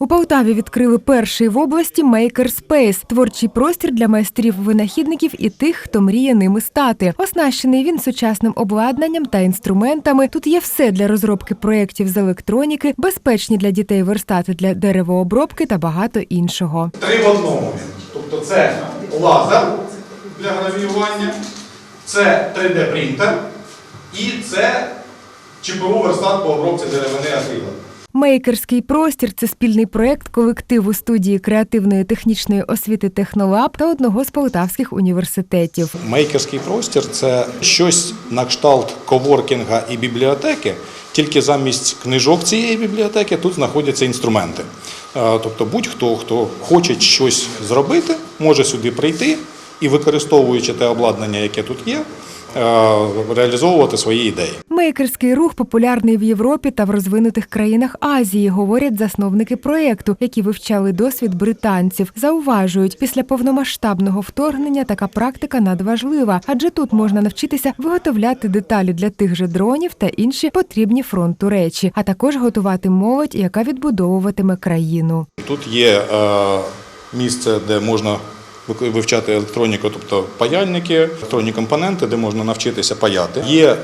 У Полтаві відкрили перший в області Makerspace – творчий простір для майстрів-винахідників і тих, хто мріє ними стати. Оснащений він сучасним обладнанням та інструментами. Тут є все для розробки проєктів з електроніки, безпечні для дітей верстати для деревообробки та багато іншого. Три в одному. Тобто це лазер для гравіювання, це 3D принтер і це ЧПУ верстат по обробці деревини акрила. Мейкерський простір це спільний проєкт колективу студії креативної технічної освіти Технолаб та одного з полтавських університетів. Мейкерський простір це щось на кшталт коворкінга і бібліотеки, тільки замість книжок цієї бібліотеки тут знаходяться інструменти. Е, Тобто будь-хто, хто хоче щось зробити, може сюди прийти і, використовуючи те обладнання, яке тут є, е, реалізовувати свої ідеї. Мейкерський рух популярний в Європі та в розвинутих країнах Азії, говорять засновники проєкту, які вивчали досвід британців. Зауважують, після повномасштабного вторгнення така практика надважлива, адже тут можна навчитися виготовляти деталі для тих же дронів та інші потрібні фронту речі, а також готувати молодь, яка відбудовуватиме країну. Тут є е, місце, де можна вивчати електроніку, тобто паяльники, електронні компоненти, де можна навчитися паяти. Є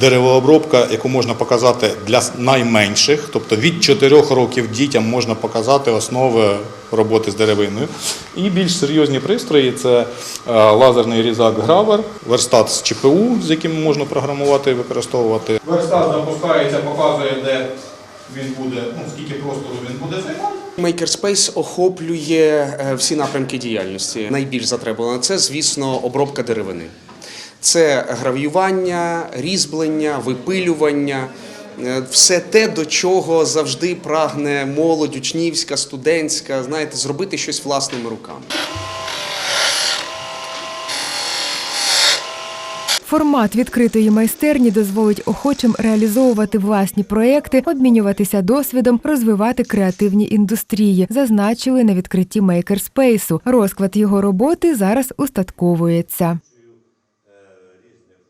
деревообробка, яку можна показати для найменших, тобто від 4 років дітям можна показати основи роботи з деревиною. І більш серйозні пристрої це е, лазерний різак гравер, верстат з ЧПУ, з яким можна програмувати і використовувати. Верстат запускається, показує, де він буде, ну скільки простору він буде займати. Makerspace охоплює е, всі напрямки діяльності. Найбільш затребувано це, звісно, обробка деревини. Це гравіювання, різьблення, випилювання. е, Все те, до чого завжди прагне молодь, учнівська, студентська, знаєте, зробити щось власними руками. Формат відкритої майстерні дозволить охочим реалізовувати власні проекти, обмінюватися досвідом, розвивати креативні індустрії, зазначили на відкритті мейкерспейсу. Розклад його роботи зараз устатковується.